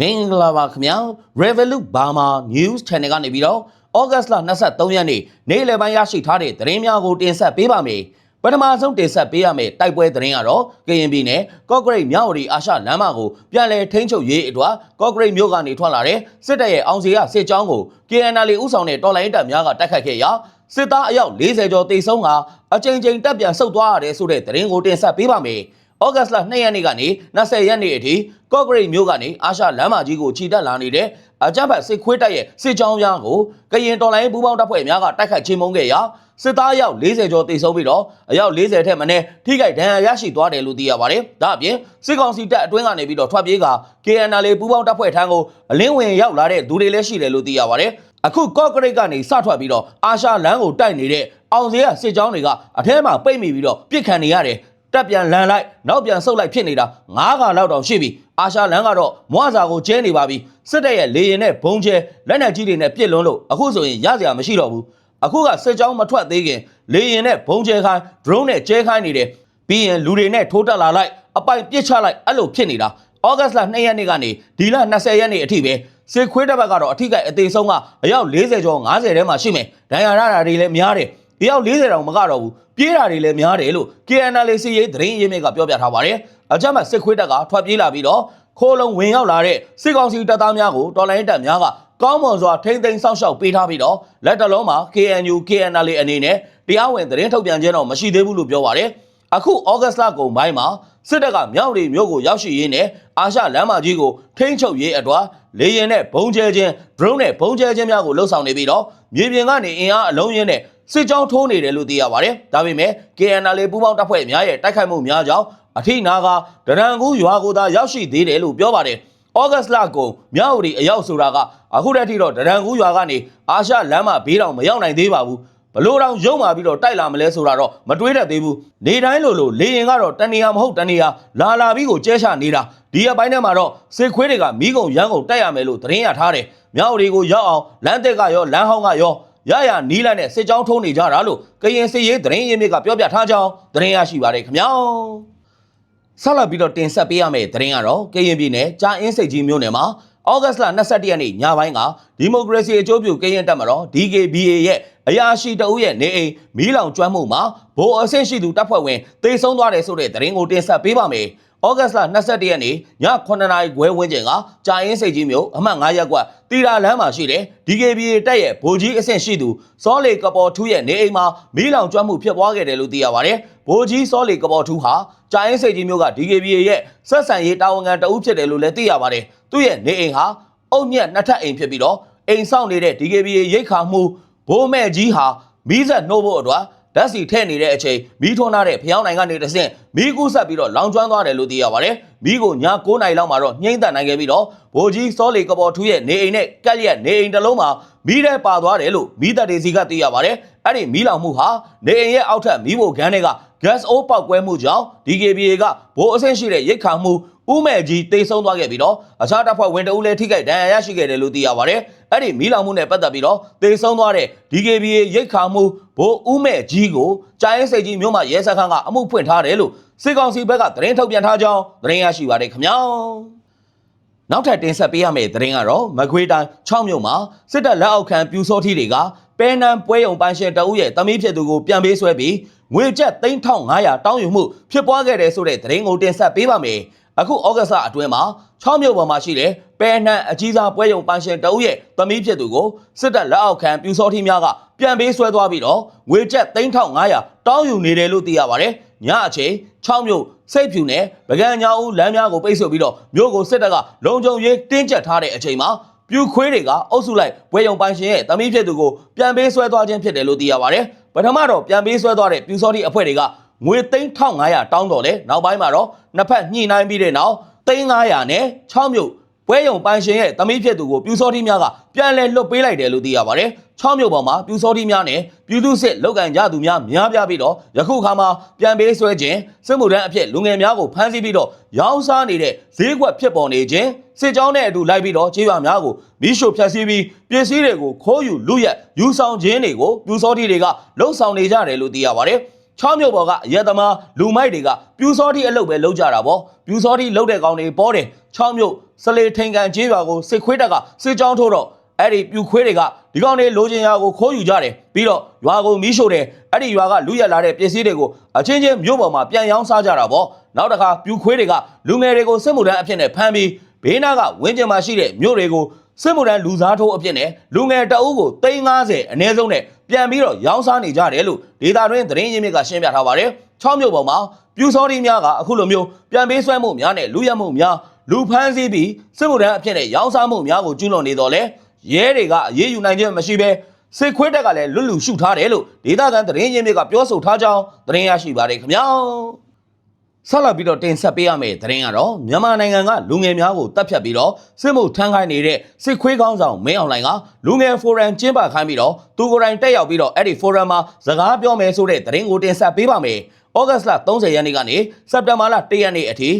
မင်္ဂလာပါခင်ဗျာ Revolut Burma News Channel ကနေပြီးတော့ဩဂတ်စ်လ23ရက်နေ့နေ့လယ်ပိုင်းရရှိထားတဲ့သတင်းများကိုတင်ဆက်ပေးပါမယ်ပထမဆုံးတင်ဆက်ပေးရမယ့်တိုက်ပွဲသတင်းကတော့ကရင်ပြည်နယ်ကော့ဂရိတ်မြောက်ဝတီအာရှလမ်းမကိုပြန်လည်ထိန်းချုပ်ရေးအတွက်ကော့ဂရိတ်မြို့ကနေထွက်လာတဲ့စစ်တပ်ရဲ့အောင်စီရစစ်ကြောင်းကို KNL ဥဆောင်တဲ့တော်လိုင်းတပ်များကတိုက်ခတ်ခဲ့ရာစစ်သားအယောက်40ကျော်တိတ်ဆုံးကအကြိမ်ကြိမ်တပ်ပြန်ဆုတ်သွားရတယ်ဆိုတဲ့သတင်းကိုတင်ဆက်ပေးပါမယ် ဩဂတ်စ်လ2ရက်နေ့ကနေ20ရက်နေ့အထိကော့ဂရိတ်မြို့ကနေအာရှလမ်းမကြီးကိုခြိတက်လာနေတဲ့အကြမ်းဖက်စစ်ခွေးတပ်ရဲ့စစ်ကြောင်းများကိုကရင်တော်လိုင်းပူးပေါင်းတပ်ဖွဲ့များကတိုက်ခတ်ချင်းမုန်းခဲ့ရာစစ်သားအယောက်40ကျော်တိတ်ဆုံးပြီးတော့အယောက်40ထက်မနည်းထိခိုက်ဒဏ်ရာရရှိသွားတယ်လို့သိရပါတယ်။ဒါအပြင်စစ်ကောင်စီတပ်အတွင်းကနေပြီးတော့ထွက်ပြေးက KNL ပူးပေါင်းတပ်ဖွဲ့ထံကိုအလင်းဝင်ရောက်လာတဲ့သူတွေလည်းရှိတယ်လို့သိရပါတယ်။အခုကော့ဂရိတ်ကနေစထွက်ပြီးတော့အာရှလမ်းကိုတိုက်နေတဲ့အောင်စရစစ်ကြောင်းတွေကအထဲမှာပိတ်မိပြီးတော့ပြစ်ခံနေရတယ်။ တက်ပြန်လန်လိုက်နောက်ပြန်ဆုတ်လိုက်ဖြစ်နေတာ9ခါလောက်တောင်ရှိပြီအာရှလန်းကတော့မွားစာကိုကျဲနေပါပြီစစ်တပ်ရဲ့လေရင်နဲ့ဘုံကျဲလက်နက်ကြီးတွေနဲ့ပြစ်လွန်းလို့အခုဆိုရင်ရစရာမရှိတော့ဘူးအခုကစစ်ကြောင်းမထွက်သေးခင်လေရင်နဲ့ဘုံကျဲခိုင်း drone နဲ့ကျဲခိုင်းနေတယ်ပြီးရင်လူတွေနဲ့ထိုးတက်လာလိုက်အပိုင်ပစ်ချလိုက်အဲ့လိုဖြစ်နေတာဩဂတ်စ်လ2ရက်နေ့ကနေဒီလ20ရက်နေ့အထိပဲစစ်ခွေးတစ်ဘက်ကတော့အထိကိအသေးဆုံးကအယောက်40ကျော်50ထဲမှာရှိမယ်ဒဏ်ရာရတာတွေလည်းများတယ် အယောက်40တောင်မကတော့ဘူးပြေးတာတွေလည်းများတယ်လို့ KNL စီရေးသတင်းရင်းမြစ်ကပြောပြထားပါတယ်အကြမ်းဖက်စစ်ခွေးတပ်ကထွက်ပြေးလာပြီးတော့ခိုးလုံးဝင်ရောက်လာတဲ့စစ်ကောင်စီတပ်သားများကိုတော်လိုင်းတပ်များကကောင်းမွန်စွာထိမ့်သိမ်းစောင့်ရှောက်ပေးထားပြီးတော့လက်တလုံးမှာ KNU KNL အနေနဲ့တရားဝင်သတင်းထုတ်ပြန်ခြင်းတော့မရှိသေးဘူးလို့ပြောပါတယ်အခုဩဂတ်စ်လကုန်ပိုင်းမှာစစ်တပ်ကမြောက်ရီမြို့ကိုရောက်ရှိရင်းနဲ့အာရှလမ်းမကြီးကိုထိန်းချုပ်ရေးအတွက်လေရင်နဲ့ဘုံကျဲခြင်း drone နဲ့ဘုံကျဲခြင်းများကိုလှုပ်ဆောင်နေပြီးတော့မြေပြင်ကနေအင်အားအလုံးရင်းနဲ့ စစ်ကြောင်းထိုးနေတယ်လို့သိရပါတယ်။ဒါပေမဲ့ KNL ပူးပေါင်းတပ်ဖွဲ့များရဲ့တိုက်ခိုက်မှုများကြောင့်အထိနာကဒရန်ကူးရွာကိုသာရောက်ရှိသေးတယ်လို့ပြောပါတယ်။ဩဂတ်စ်လကုန်မြောက်ဝတီအရောက်ဆိုတာကအခုတည်းထိတော့ဒရန်ကူးရွာကနေအာရှလမ်းမဘေးတောင်မရောက်နိုင်သေးပါဘူး။ဘလို့တောင်ရုံမာပြီးတော့တိုက်လာမလဲဆိုတာတော့မတွေးတတ်သေးဘူး။နေတိုင်းလိုလိုလေရင်ကတော့တနေရာမဟုတ်တနေရာလာလာပြီးကိုကျဲချနေတာဒီအပိုင်းထဲမှာတော့စစ်ခွေးတွေကမိကုံရန်ကုန်တိုက်ရမယ်လို့သတင်းရထားတယ်။မြောက်ဝတီကိုရောက်အောင်လမ်းသက်ကရောလမ်းဟောင်းကရော ရရနီးလန်းနဲ့စစ်ကြောင်းထုံးနေကြတာလို့ကရင်စစ်ရေးသတင်းရင်းမြစ်ကပြောပြထားကြောင်းသတင်းရရှိပါတယ်ခင်ဗျာဆက်လက်ပြီးတော့တင်ဆက်ပေးရမယ့်သတင်းကတော့ကရင်ပြည်နယ်ကြာအင်းစိတ်ကြီးမြို့နယ်မှာဩဂတ်စ်လ22ရက်နေ့ညပိုင်းကဒီမိုကရေစီအကျိုးပြုကရင်တပ်မတော် DKBA ရဲ့အရာရှိတအုပ်ရဲ့နေအိမ်မီးလောင်ကျွမ်းမှုမှာဗိုလ်အဆင့်ရှိသူတပ်ဖွဲ့ဝင်တေဆုံးသွားတယ်ဆိုတဲ့သတင်းကိုတင်ဆက်ပေးပါမယ်။ ဩဂတ်စ်လ22ရက်နေ့ည9:00နာရီခွဲဝန်းကျင်ကကြာအင်းစိတ်ကြီးမြို့အမှတ်9ရပ်ကွက်တီရာလမ်းမှာရှိတဲ့ DKBA တပ်ရဲ့ဗိုလ်ကြီးအဆင့်ရှိသူစောလေကပေါ်ထူးရဲ့နေအိမ်မှာမီးလောင်ကျွမ်းမှုဖြစ်ပွားခဲ့တယ်လို့သိရပါတယ်။ဗိုလ်ကြီးစောလေကပေါ်ထူးဟာကြာအင်းစိတ်ကြီးမြို့က DKBA ရဲ့ဆက်ဆံရေးတာဝန်ခံတအုပ်ဖြစ်တယ်လို့လည်းသိရပါတယ်။သူ့ရဲ့နေအိမ်ဟာအုတ်ညက်နှစ်ထပ်အိမ်ဖြစ်ပြီးတော့အိမ်ဆောင်နေတဲ့ DKBA ရိတ်ခါမှုဘိုးမဲ့ကြီးဟာမီးဆက်နှိုးဖို့အတွက် ဓာတ်စီထည့်နေတဲ့အချိန်မီးထွန်းထားတဲ့ဖျောင်းနိုင်ကနေတဆင့်မီးကူးဆက်ပြီးတော့လောင်ကျွမ်းသွားတယ်လို့သိရပါတယ်။မီးကိုည9နာရီလောက်မှာတော့ညှိမ့်သက်နိုင်ခဲ့ပြီးတော့ဗိုလ်ကြီးစောလီကပေါ်ထူးရဲ့နေအိမ်နဲ့ကက်လျက်နေအိမ်တစ်လုံးမှာမီးထဲပါသွားတယ်လို့မီးတပ်တွေစီကသိရပါတယ်။အဲ့ဒီမီးလောင်မှုဟာနေအိမ်ရဲ့အောက်ထပ်မီးဖို့ခန်းတွေက gas အိုးပေါက်ကွဲမှုကြောင့် DKBA ကဘိုးအဆင့်ရှိတဲ့ရိတ်ခါမှု ဦးမဲ့ကြီးတိတ်ဆုံးသွားခဲ့ပြီးတော့အခြားတပ်ဖွဲ့ဝင်တဦးလည်းထိခိုက်ဒဏ်ရာရရှိခဲ့တယ်လို့သိရပါတယ်။အဲ့ဒီမီးလောင်မှုနဲ့ပတ်သက်ပြီးတော့တိတ်ဆုံးသွားတဲ့ DKBA ရိတ်ခါမှုဘိုးဦးမဲ့ကြီးကိုကြာရင်စိတ်ကြီးမြို့မှာရဲစခန်းကအမှုဖွင့်ထားတယ်လို့စစ်ကောင်စီဘက်ကသတင်းထုတ်ပြန်ထားကြောင်းသတင်းရရှိပါတယ်ခင်ဗျာ။နောက်ထပ်တင်ဆက်ပေးရမယ့်သတင်းကတော့မကွေးတိုင်း6မြို့မှာစစ်တပ်လက်အောက်ခံပြူစောထီတွေကပဲနံပွဲုံပန်းရှင်တအုပ်ရဲ့တမီးဖြစ်သူကိုပြန်ပေးဆွဲပြီးငွေကျပ်3500တောင်းယူမှုဖြစ်ပွားခဲ့တဲ့ဆိုတဲ့သတင်းကိုတင်ဆက်ပေးပါမယ်။ အခုဩဂတ်စ်လအတွင်းမှာ6မြို့ပေါ်မှာရှိတဲ့ပဲနံအကြီးစားပွဲုံပန်းရှင်တအုပ်ရဲ့တမီးဖြစ်သူကိုစစ်တပ်လက်အောက်ခံပြူစောထီများကပြန်ပေးဆွဲသွားပြီးတော့ငွေကျပ်3500တောင်းယူနေတယ်လို့သိရပါတယ်။ညအချိန်6မြို့စိတ်ဖြူနဲ့ပကံညာဦးလမ်းများကိုပိတ်ဆို့ပြီးတော့မြို့ကိုစစ်တပ်ကလုံခြုံရေးတင်းကျပ်ထားတဲ့အချိန်မှာပြူခွေးတွေကအုပ်စုလိုက်ဘွဲယုံပိုင်ရှင်ရဲ့တမီးဖြစ်သူကိုပြန်ပေးဆွဲသွားခြင်းဖြစ်တယ်လို့သိရပါတယ်။ပထမတော့ပြန်ပေးဆွဲသွားတဲ့ပြူစောတိအဖွဲ့တွေက ငွေ3500တောင်းတော်လဲနောက်ပိုင်းမှာတော့နှစ်ဖက်ညှိနှိုင်းပြီးတဲ့နောက်3500နဲ့6မြို့ပွဲယုံပိုင်ရှင်ရဲ့တမီးဖြစ်သူကိုပြူစောတိများကပြန်လဲလွတ်ပေးလိုက်တယ်လို့သိရပါတယ်။6မြို့ပေါ်မှာပြူစောတိများနဲ့ပြည်သူစစ်လောက်ကန်ကြသူများများပြားပြီးတော့ယခုခါမှာပြန်ပေးဆွဲခြင်းစစ်မှုထမ်းအဖြစ်လူငယ်များကိုဖမ်းဆီးပြီးတော့ရောင်းစားနေတဲ့ဈေးကွက်ဖြစ်ပေါ်နေခြင်းစစ်ကြောင်းနဲ့အတူလိုက်ပြီးတော့ခြေရွာများကိုမိရှို့ဖျက်ဆီးပြီးပစ္စည်းတွေကိုခိုးယူလူရက်ယူဆောင်ခြင်းတွေကိုပြူစောတိတွေကလှုံ့ဆော်နေကြတယ်လို့သိရပါတယ်။ ချောင်းမြို့ပေါ်ကအရက်သမားလူမိုက်တွေကပြူစောတိအလုပ်ပဲလုပ်ကြတာပေါ့ပြူစောတိလုပ်တဲ့ကောင်တွေပေါ်တယ်ချောင်းမြို့စလေထိန်ကန်ကျေးရွာကိုစစ်ခွေးတက်ကစစ်ကြောင်းထိုးတော့အဲ့ဒီပြူခွေးတွေကဒီကောင်တွေလိုချင်ရာကိုခိုးယူကြတယ်ပြီးတော့ရွာကိုမီးရှို့တယ်အဲ့ဒီရွာကလူရက်လာတဲ့ပစ္စည်းတွေကိုအချင်းချင်းမြို့ပေါ်မှာပြန်ရောင်းစားကြတာပေါ့နောက်တစ်ခါပြူခွေးတွေကလူငယ်တွေကိုစစ်မှုထမ်းအဖြစ်နဲ့ဖမ်းပြီးဘေးနားကဝင်းကျင်မှာရှိတဲ့မြို့တွေကို စစ်မှုထမ်းလူစားထိုးအဖြစ်နဲ့လူငယ်တအုပ်ကို350အနည်းဆုံးနဲ့ပြန်ပြီးတော့ရောင်းစားနေကြတယ်လို့ဒေတာတွင်းသတင်းရင်းမြစ်ကရှင်းပြထားပါတယ်6မြို့ပေါ်မှာပြူစောတိများကအခုလိုမျိုးပြန်ပေးဆွဲမှုများနဲ့လူရက်မှုများလူဖမ်းဆီးပြီးစစ်မှုထမ်းအဖြစ်နဲ့ရောင်းစားမှုများကိုကျူးလွန်နေတော့လဲရဲတွေကအရေးယူနိုင်ခြင်းမရှိဘဲစစ်ခွေးတက်ကလည်းလွတ်လူရှုထားတယ်လို့ဒေတာကန်သတင်းရင်းမြစ်ကပြောဆိုထားကြောင်းသတင်းရရှိပါတယ်ခင်ဗျာ ဆက်လက်ပြီးတော့တင်ဆက်ပေးရမယ့်သတင်းကတော့မြန်မာနိုင်ငံကလူငယ်များကိုတပ်ဖြတ်ပြီးတော့စစ်မှုထမ်းခိုင်းနေတဲ့စစ်ခွေးကောင်းဆောင်မင်းအောင်လှိုင်ကလူငယ်ဖိုရမ်ကျင်းပခိုင်းပြီးတော့သူကိုယ်တိုင်တက်ရောက်ပြီးတော့အဲ့ဒီဖိုရမ်မှာစကားပြောမယ်ဆိုတဲ့သတင်းကိုတင်ဆက်ပေးပါမယ်။ဩဂတ်စ်လ30ရက်နေ့ကနေစက်တင်ဘာလ1ရက်နေ့အထိ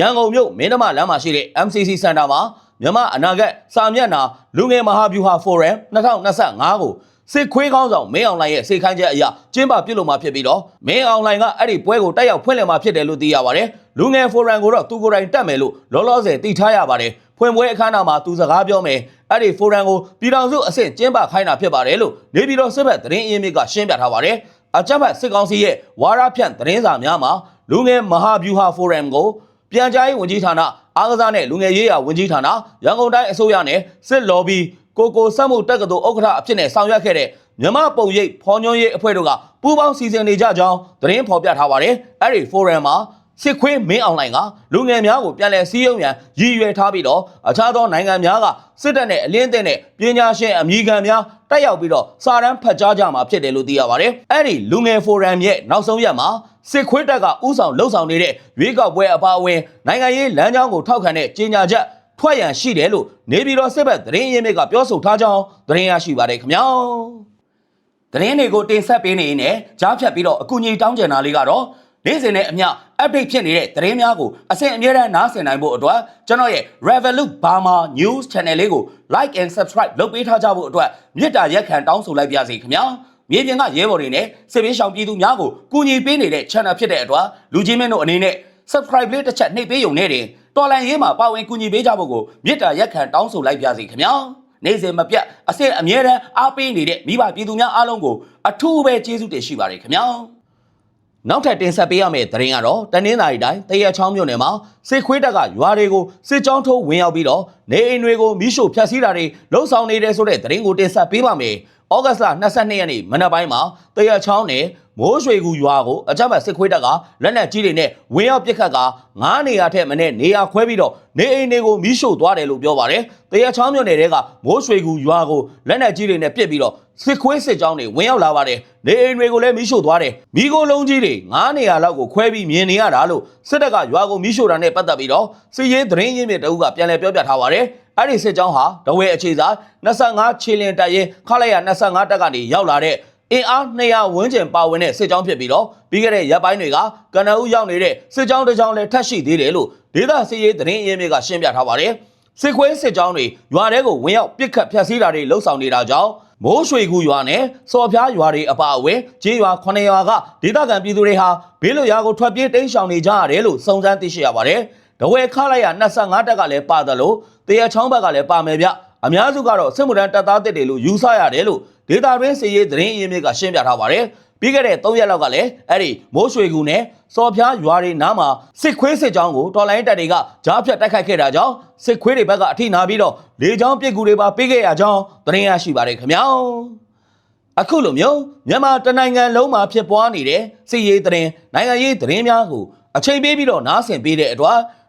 ရန်ကုန်မြို့မင်းသမလမ်းမှာရှိတဲ့ MCC Center မှာမြန်မာအနာဂတ်စာမျက်နှာလူငယ်မဟာဗျူဟာဖိုရမ်2025ကို စစ်ခွေးကောင်းဆောင်မင်းအောင်လှိုင်ရဲ့စေခိုင်းချက်အရကျင်းပပြုလုပ်မှာဖြစ်ပြီးတော့မင်းအောင်လှိုင်ကအဲ့ဒီပွဲကိုတက်ရောက်ဖွင့်လှစ်မှာဖြစ်တယ်လို့သိရပါတယ်။လူငယ်ဖိုရမ်ကိုတော့သူကိုယ်တိုင်တက်မယ်လို့လောလောဆယ်သိထားရပါတယ်။ဖွင့်ပွဲအခမ်းအနားမှာသူစကားပြောမယ်။အဲ့ဒီဖိုရမ်ကိုပြည်တော်စုအဆင့်ကျင်းပခိုင်းတာဖြစ်ပါတယ်လို့နေပြည်တော်စစ်ဘက်သတင်းအရင်းမြစ်ကရှင်းပြထားပါတယ်။အကြမ်းဖက်စစ်ကောင်စီရဲ့ဝါရဖြန့်သတင်းစာများမှာလူငယ်မဟာဗျူဟာဖိုရမ်ကိုပြန်ကြားရေးဝန်ကြီးဌာနအားကစားနဲ့လူငယ်ရေးရာဝန်ကြီးဌာနရန်ကုန်တိုင်းအစိုးရနဲ့စစ်လော်ဘီ ကိုကိုစက်မှုတက္ကသိုလ်ဥက္ကဋ္ဌအဖြစ်နဲ့ဆောင်ရွက်ခဲ့တဲ့မြမပုံရိပ်ဖော်ညွှန်းရေးအဖွဲ့တို့ကပူးပေါင်းစီစဉ်နေကြကြောင်းသတင်းဖော်ပြထားပါတယ်။အဲ့ဒီဖိုရမ်မှာစစ်ခွေးမင်းအောင်လှိုင်ကလူငယ်များကိုပြန်လည်စည်းရုံးရန်ရည်ရွယ်ထားပြီးတော့အခြားသောနိုင်ငံများကစစ်တပ်နဲ့အလင်းအသင်းနဲ့ပညာရှင်အမည်ခံများတက်ရောက်ပြီးတော့စာတမ်းဖတ်ကြားကြမှာဖြစ်တယ်လို့သိရပါတယ်။အဲ့ဒီလူငယ်ဖိုရမ်ရဲ့နောက်ဆုံးရက်မှာစစ်ခွေးတပ်ကဥဆောင်လှုပ်ဆောင်နေတဲ့ရွေးကောက်ပွဲအပါအဝင်နိုင်ငံရေးလမ်းကြောင်းကိုထောက်ခံတဲ့ကြေညာချက် ထွက်ရန်ရှိတယ်လို့နေပြည်တော်စစ်ဘက်သတင်းရင်းမြစ်ကပြောဆိုထားကြောင်းသတင်းရရှိပါတယ်ခင်ဗျာ။သတင်းတွေကိုတင်ဆက်ပေးနေရင်လည်းကြားဖြတ်ပြီးတော့အကူအညီတောင်းကျင်တာလေးကတော့နေ့စဉ်နဲ့အမျှ update ဖြစ်နေတဲ့သတင်းများကိုအစဉ်အမြဲတမ်းနားဆင်နိုင်ဖို့အတွက်ကျွန်တော်ရဲ့ Revolut Burma News Channel လေးကို like and subscribe လုပ်ပေးထားကြဖို့အတွက်မြစ်တာရက်ခံတောင်းဆိုလိုက်ပါစီခင်ဗျာမြေပြင်ကရဲဘော်တွေနဲ့စစ်ပေးရှောင်ပြည်သူများကိုကူညီပေးနေတဲ့ channel ဖြစ်တဲ့အတွက်လူကြီးမင်းတို့အနေနဲ့ subscribe လေးတစ်ချက်နှိပ်ပေးရုံနဲ့တင် တော်လန်ရေးမှာပါဝင်ကူညီပေးကြဖို့ကိုမြစ်တာရက်ခံတောင်းဆိုလိုက်ပါစီခင်ဗျာနေ့စဉ်မပြတ်အစစ်အမြဲတမ်းအားပေးနေတဲ့မိဘပြည်သူများအားလုံးကိုအထူးပဲကျေးဇူးတင်ရှိပါတယ်ခင်ဗျာနောက်ထပ်တင်ဆက်ပေးရမယ့်သတင်းကတော့တနင်္သာရီတိုင်းတရချောင်းမြို့နယ်မှာစစ်ခွေးတပ်ကရွာတွေကိုစစ်ကြောင်းထိုးဝင်ရောက်ပြီးတော့နေအိမ်တွေကိုမိရှို့ဖျက်ဆီးတာတွေလှုံ့ဆော်နေတယ်ဆိုတဲ့သတင်းကိုတင်ဆက်ပေးပါမယ်။ ဩဂတ်စ်လ22ရက်နေ့မနက်ပိုင်းမှာတရချောင်းနယ်မိုးရွှေကူရွာကိုအကြမ်းဖက်စစ်ခွေးတပ်ကလက်နက်ကြီးတွေနဲ့ဝင်ရောက်ပစ်ခတ်က9နေရာထက်မနည်းနေရာခွဲပြီးတော့နေအိမ်တွေကိုမိရှို့သွားတယ်လို့ပြောပါတယ်။တရချောင်းမြို့နယ်ကမိုးရွှေကူရွာကိုလက်နက်ကြီးတွေနဲ့ပစ်ပြီးတော့စစ်ခွေးစစ်ကြောင်းတွေဝင်ရောက်လာပါတယ်။နေအိမ်တွေကိုလည်းမိရှို့သွားတယ်။မိโกလုံးကြီးတွေ9နေရာလောက်ကိုခွဲပြီးမြင်နေရတာလို့စစ်တပ်ကရွာကိုမိရှို့တာနဲ့ပတ်သက်ပြီးတော့စစ်ရေးသတင်းရင်းမြစ်တအုပ်ကပြန်လည်ပြောပြထားပါတယ်။ အဲ့ဒီစစ်ကြောင်းဟာတဝဲအခြေစား25ခြေလင်တပ်ရင်ခလိုက်ရ25တပ်ကနေရောက်လာတဲ့အင်အား200ဝန်းကျင်ပါဝင်တဲ့စစ်ကြောင်းဖြစ်ပြီးတော့ပြီးခဲ့တဲ့ရပ်ပိုင်းတွေကကနအူးရောက်နေတဲ့စစ်ကြောင်းတစ်ကြောင်းလည်းထပ်ရှိသေးတယ်လို့ဒေသစစ်ရေးသတင်းရင်းမြစ်ကရှင်းပြထားပါတယ်။စစ်ခွေးစစ်ကြောင်းတွေရွာထဲကိုဝင်ရောက်ပစ်ခတ်ဖျက်ဆီးတာတွေလှုပ်ဆောင်နေတာကြောင့်မိုးရွှေကူရွာနဲ့စော်ဖျားရွာတွေအပါအဝင်ကျေးရွာ9ရွာကဒေသခံပြည်သူတွေဟာဘေးလွတ်ရာကိုထွက်ပြေးတိမ်းရှောင်နေကြရတယ်လို့စုံစမ်းသိရှိရပါတယ်။ တဝဲခလိုက်ရ25တက်ကလည်းပါတယ်လို့တရချောင်းဘက်ကလည်းပါမယ်ဗျ။အများစုကတော့စစ်မှုထမ်းတပ်သားတစ်တွေလို့ယူဆရတယ်လို့ဒေတာတွင်းစီရေးသတင်းအရင်းမြစ်ကရှင်းပြထားပါတယ်။ပြီးခဲ့တဲ့3ရက်လောက်ကလည်းအဲ့ဒီမိုးရွှေကူနဲ့စော်ဖျားရွာတွေနားမှာစစ်ခွေးစစ်ကြောင်းကိုတော်လိုင်းတပ်တွေကကြားဖြတ်တိုက်ခိုက်ခဲ့တာကြောင့်စစ်ခွေးတွေဘက်ကအထိနာပြီးတော့လေကြောင်းပစ်ကူတွေပါပေးခဲ့ရကြောင်းသတင်းရရှိပါတယ်ခင်ဗျာ။အခုလိုမျိုးမြန်မာတနိုင်ငံလုံးမှာဖြစ်ပွားနေတဲ့စစ်ရေးသတင်းနိုင်ငံရေးသတင်းများကိုအချိန်ပေးပြီးတော့နားဆင်ပေးတဲ့အတွက်